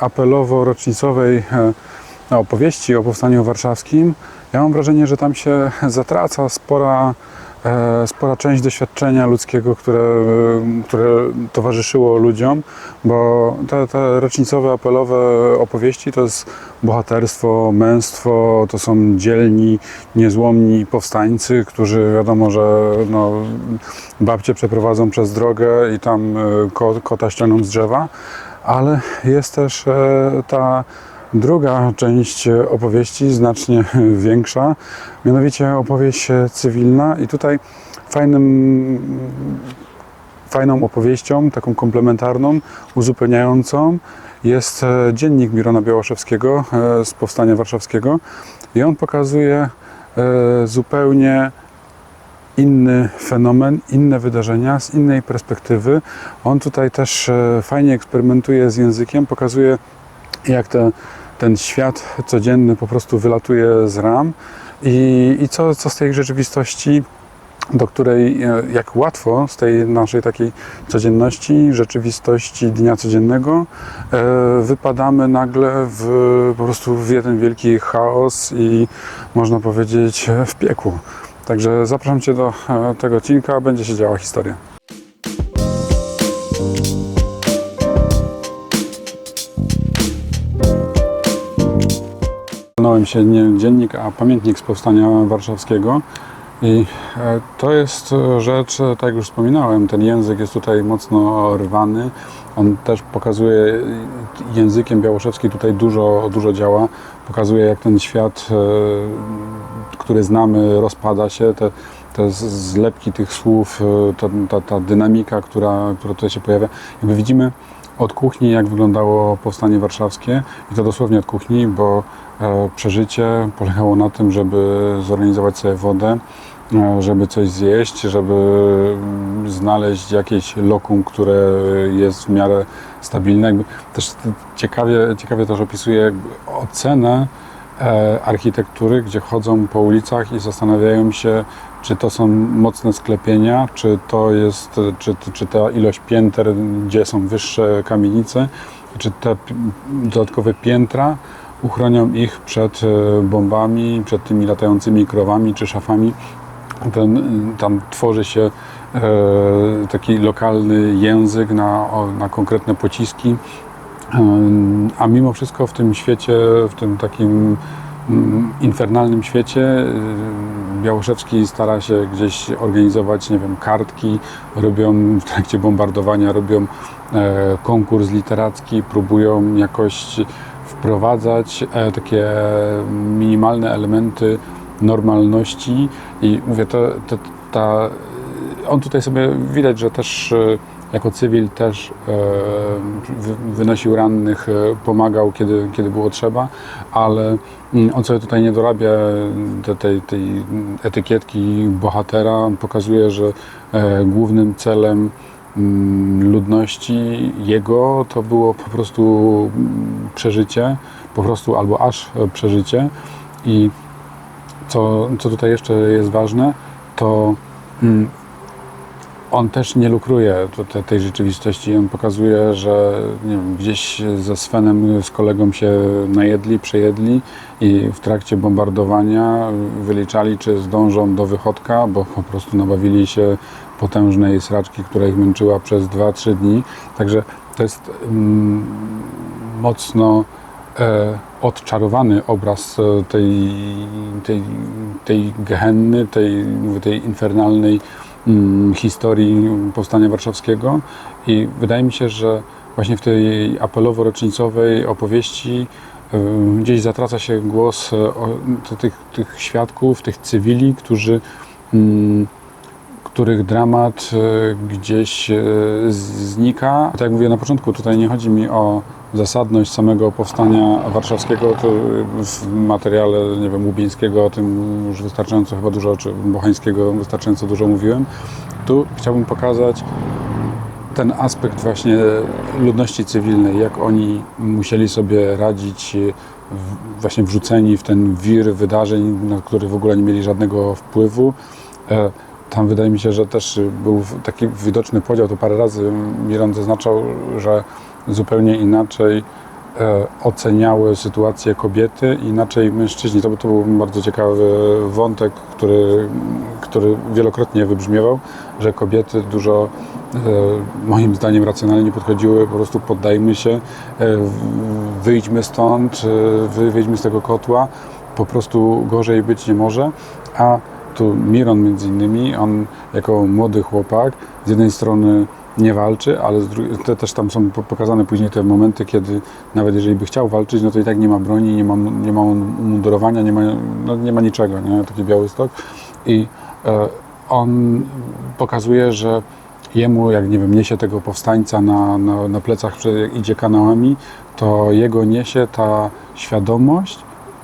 Apelowo-rocznicowej e, opowieści o Powstaniu Warszawskim, ja mam wrażenie, że tam się zatraca spora, e, spora część doświadczenia ludzkiego, które, e, które towarzyszyło ludziom, bo te, te rocznicowe, apelowe opowieści to jest bohaterstwo, męstwo, to są dzielni, niezłomni powstańcy, którzy wiadomo, że no, babcie przeprowadzą przez drogę i tam ko, kota ściągną z drzewa ale jest też e, ta druga część opowieści, znacznie większa, mianowicie opowieść cywilna i tutaj fajnym, fajną opowieścią, taką komplementarną, uzupełniającą jest e, dziennik Mirona Białoszewskiego e, z Powstania Warszawskiego i on pokazuje zupełnie inny fenomen, inne wydarzenia z innej perspektywy. On tutaj też e, fajnie eksperymentuje z językiem, pokazuje jak te, ten świat codzienny po prostu wylatuje z ram i, i co, co z tej rzeczywistości do której e, jak łatwo z tej naszej takiej codzienności, rzeczywistości dnia codziennego e, wypadamy nagle w, po prostu w jeden wielki chaos i można powiedzieć w piekło. Także zapraszam Cię do e, tego odcinka, będzie się działa historia. Stanąłem się nie dziennik, a pamiętnik z Powstania Warszawskiego. I e, to jest rzecz, e, tak jak już wspominałem, ten język jest tutaj mocno rwany. On też pokazuje, językiem Białoszewski tutaj dużo, dużo działa. Pokazuje, jak ten świat, który znamy, rozpada się. Te, te zlepki tych słów, e, ta, ta, ta dynamika, która, która tutaj się pojawia. Jakby widzimy od kuchni, jak wyglądało powstanie warszawskie i to dosłownie od kuchni, bo e, przeżycie polegało na tym, żeby zorganizować sobie wodę, e, żeby coś zjeść, żeby mm, znaleźć jakieś lokum, które jest w miarę stabilne. Jakby też ciekawie, ciekawie też opisuje ocenę architektury, gdzie chodzą po ulicach i zastanawiają się, czy to są mocne sklepienia, czy to jest, czy, czy ta ilość pięter, gdzie są wyższe kamienice, czy te dodatkowe piętra uchronią ich przed e, bombami, przed tymi latającymi krowami czy szafami. Ten, tam tworzy się e, taki lokalny język na, na konkretne pociski. A mimo wszystko w tym świecie, w tym takim mm, infernalnym świecie, y, Białoszewski stara się gdzieś organizować, nie wiem, kartki, robią w trakcie bombardowania, robią e, konkurs literacki, próbują jakoś wprowadzać e, takie minimalne elementy normalności. I mówię, to, to, ta, on tutaj sobie widać, że też e, jako cywil też e, wy- wynosił rannych, e, pomagał kiedy, kiedy było trzeba, ale mm, on sobie tutaj nie dorabia te- tej, tej etykietki bohatera. Pokazuje, że e, głównym celem mm, ludności jego to było po prostu mm, przeżycie, po prostu albo aż przeżycie i co, co tutaj jeszcze jest ważne, to mm, on też nie lukruje tej rzeczywistości. On pokazuje, że wiem, gdzieś ze Svenem, z kolegą się najedli, przejedli i w trakcie bombardowania wyliczali, czy zdążą do wychodka, bo po prostu nabawili się potężnej sraczki, która ich męczyła przez 2-3 dni. Także to jest mm, mocno e, odczarowany obraz e, tej, tej, tej gehenny, tej, tej infernalnej historii Powstania Warszawskiego i wydaje mi się, że właśnie w tej apelowo-rocznicowej opowieści e, gdzieś zatraca się głos te- tych, tych świadków, tych cywili, którzy mm, których dramat e, gdzieś e, z- znika. Tak jak mówię na początku, tutaj nie chodzi mi o zasadność samego powstania warszawskiego, to w materiale, nie wiem, Łubińskiego o tym już wystarczająco chyba dużo, czy Bochańskiego wystarczająco dużo mówiłem. Tu chciałbym pokazać ten aspekt właśnie ludności cywilnej, jak oni musieli sobie radzić, e, właśnie wrzuceni w ten wir wydarzeń, na które w ogóle nie mieli żadnego wpływu. Tam wydaje mi się, że też był taki widoczny podział, to parę razy Miron zaznaczał, że zupełnie inaczej e, oceniały sytuację kobiety, inaczej mężczyźni. To, to był bardzo ciekawy wątek, który, który wielokrotnie wybrzmiewał, że kobiety dużo e, moim zdaniem racjonalnie podchodziły, po prostu poddajmy się, e, wyjdźmy stąd, wy- wyjdźmy z tego kotła, po prostu gorzej być nie może, a tu Miron między innymi, on jako młody chłopak z jednej strony nie walczy, ale te też tam są po- pokazane później te momenty, kiedy nawet jeżeli by chciał walczyć, no to i tak nie ma broni, nie ma, nie ma umundurowania, nie ma, no nie ma niczego, nie? taki biały stok i e, on pokazuje, że jemu, jak nie wiem, niesie tego powstańca na, na, na plecach, idzie kanałami, to jego niesie ta świadomość,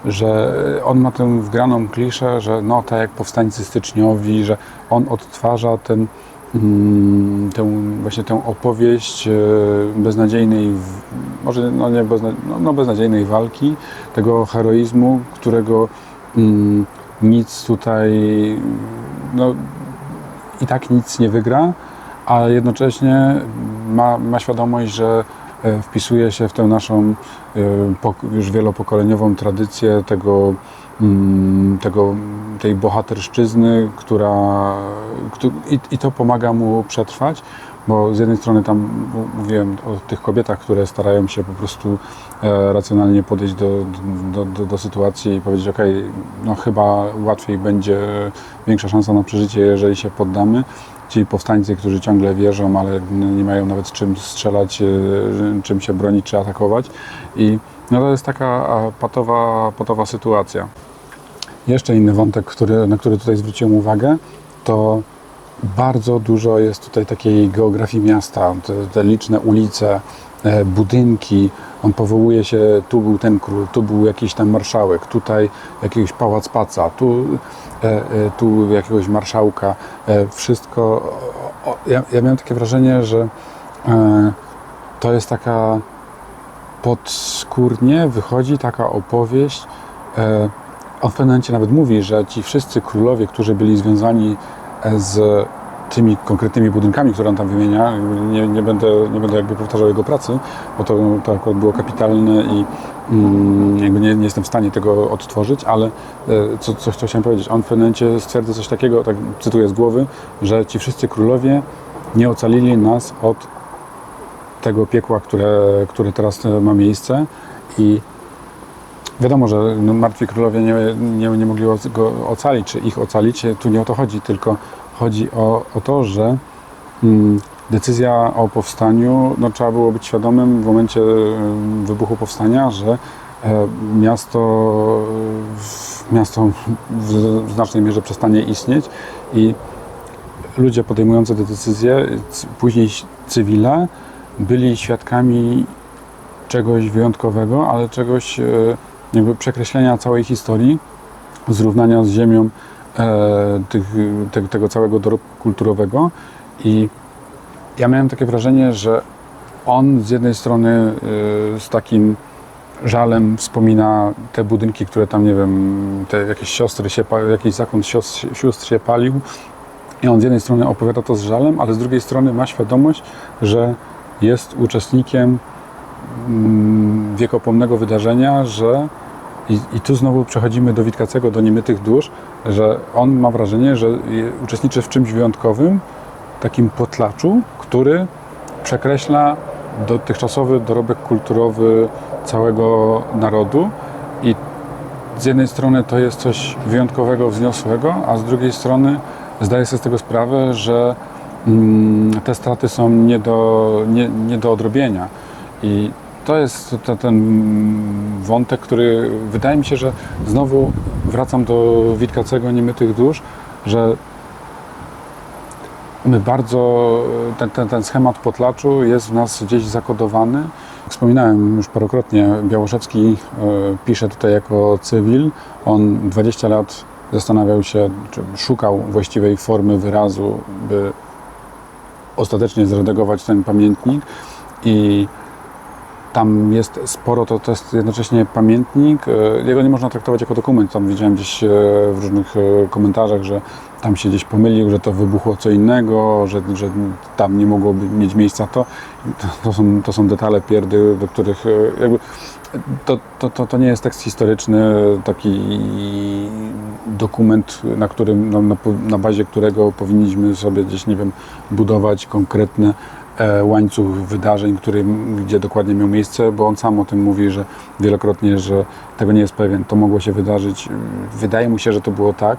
że on ma tę wgraną kliszę, że no tak jak powstańcy styczniowi, że on odtwarza ten, mm, tę, właśnie tę opowieść e, beznadziejnej, może no nie bezna, no, no beznadziejnej walki, tego heroizmu, którego mm, nic tutaj, no i tak nic nie wygra, ale jednocześnie ma, ma świadomość, że wpisuje się w tę naszą e, już wielopokoleniową tradycję tego, mm, tego, tej bohaterszczyzny, która któ- i, to pomaga mu przetrwać, bo z jednej strony tam mówiłem o tych kobietach, które starają się po prostu e, racjonalnie podejść do, do, do, do sytuacji i powiedzieć, ok, no chyba łatwiej będzie, większa szansa na przeżycie, jeżeli się poddamy. Ci powstańcy, którzy ciągle wierzą, ale nie mają nawet czym strzelać, e, czym się bronić czy atakować. I no to jest taka patowa, patowa sytuacja. Jeszcze inny wątek, który, na który tutaj zwróciłem uwagę, to bardzo dużo jest tutaj takiej geografii miasta, te, te liczne ulice, e, budynki. On powołuje się, tu był ten król, tu był jakiś tam marszałek, tutaj jakiś pałac paca, tu, tu jakiegoś marszałka. E, wszystko. Ja, ja miałem takie wrażenie, że e, to jest taka podskórnie wychodzi taka opowieść. E, on w pewnym momencie nawet mówi, że ci wszyscy królowie, którzy byli związani e, z tymi konkretnymi budynkami, które on tam wymienia, nie, nie, będę, nie będę jakby powtarzał jego pracy, bo to, to akurat było kapitalne i mm, jakby nie, nie jestem w stanie tego odtworzyć, ale e, co, co, chciałem powiedzieć, on w pewnym momencie stwierdza coś takiego, tak cytuję z głowy, że ci wszyscy królowie nie ocalili nas od tego piekła, które, które teraz e, ma miejsce i wiadomo, że no, martwi królowie nie, nie, nie mogli go ocalić, czy ich ocalić, tu nie o to chodzi, tylko chodzi o, o to, że mm, decyzja o powstaniu, no, trzeba było być świadomym w momencie em, wybuchu powstania, że e, miasto, miasto w znacznej mierze przestanie istnieć i ludzie podejmujący te decyzje, później cywile, byli świadkami czegoś wyjątkowego, ale czegoś e, jakby przekreślenia całej historii, zrównania z ziemią tych, te, tego całego dorobku kulturowego i ja miałem takie wrażenie, że on z jednej strony e, z takim żalem wspomina te budynki, które tam, nie wiem, te jakieś siostry się, jakiś zakon siostr, sióstr się palił i on z jednej strony opowiada to z żalem, ale z drugiej strony ma świadomość, że jest uczestnikiem mm, wiekopomnego wydarzenia, że i, i tu znowu przechodzimy do Witkacego, do niemytych dusz, że on ma wrażenie, że uczestniczy w czymś wyjątkowym, takim potlaczu, który przekreśla dotychczasowy dorobek kulturowy całego narodu i z jednej strony to jest coś wyjątkowego, wzniosłego, a z drugiej strony zdaję sobie z tego sprawę, że mm, te straty są nie do, nie, nie do odrobienia. I to jest te- ten wątek, który wydaje mi się, że znowu wracam do Witkacego Niemytych Dusz, że my bardzo, ten, ten, ten schemat potlaczu jest w nas gdzieś zakodowany. Wspominałem już parokrotnie, Białoszewski e, pisze tutaj jako cywil. On 20 lat zastanawiał się, czy szukał właściwej formy wyrazu, by ostatecznie zredagować ten pamiętnik i tam jest sporo, to, to jest jednocześnie pamiętnik. e, Jego nie można traktować jako dokument. Tam widziałem gdzieś e, w różnych e, komentarzach, że tam się gdzieś pomylił, że to wybuchło co innego, że, że tam nie mogłoby mieć miejsca to. To, są, to są detale pierdy, do których jakby to, to, to, to nie jest tekst historyczny, taki dokument, na, którym, na, na, na bazie którego powinniśmy sobie gdzieś, nie wiem, budować konkretny e, łańcuch wydarzeń, który, gdzie dokładnie miał miejsce, bo on sam o tym mówi, że wielokrotnie, że tego nie jest pewien, to mogło się wydarzyć. Wydaje mu się, że to było tak.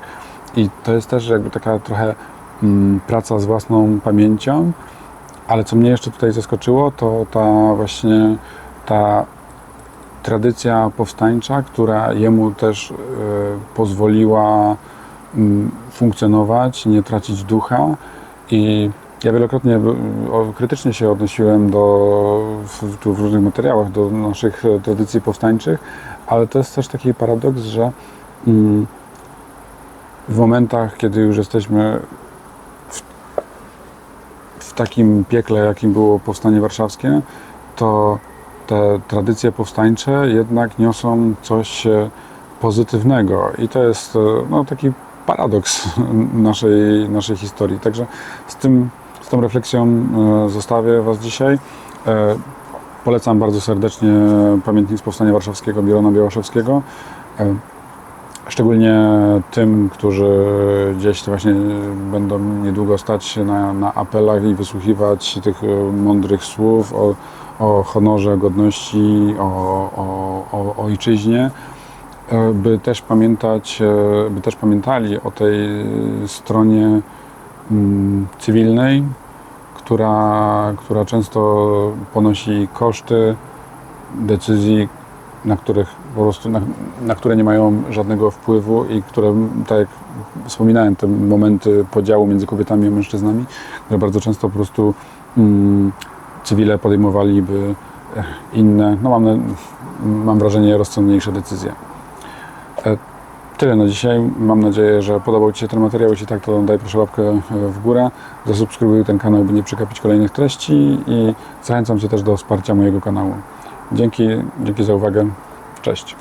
I to jest też jakby taka trochę mm, praca z własną pamięcią, ale co mnie jeszcze tutaj zaskoczyło, to ta właśnie ta tradycja powstańcza, która jemu też e, pozwoliła mm, funkcjonować, nie tracić ducha. I ja wielokrotnie krytycznie się odnosiłem do, w, w różnych materiałach do naszych e, tradycji powstańczych, ale to jest też taki paradoks, że mm, w momentach, kiedy już jesteśmy w, w takim piekle, jakim było powstanie warszawskie, to te tradycje powstańcze jednak niosą coś e, pozytywnego i to jest e, no, taki paradoks naszej, naszej historii. Także z, tym, z tą refleksją e, zostawię Was dzisiaj. E, Polecam bardzo serdecznie pamiętnik z Powstania Warszawskiego Bierona Białaszewskiego. E, Szczególnie tym, którzy gdzieś właśnie będą niedługo stać na, na apelach i wysłuchiwać tych mądrych słów o, o honorze, godności, o, o, o ojczyźnie, by też pamiętać, by też pamiętali o tej stronie cywilnej, która, która często ponosi koszty decyzji, na których po prostu, na, na które nie mają żadnego wpływu i które, tak jak wspominałem, te momenty podziału między kobietami a mężczyznami, które bardzo często po prostu mm, cywile podejmowaliby eh, inne, no mam, mam wrażenie, rozsądniejsze decyzje. Tyle na dzisiaj. Mam nadzieję, że podobał Ci się ten materiał. Jeśli tak, to daj proszę łapkę e, w górę. Zasubskrybuj ten kanał, by nie przegapić kolejnych treści i zachęcam Cię też do wsparcia mojego kanału. Dzięki, dzięki za uwagę. Cześć.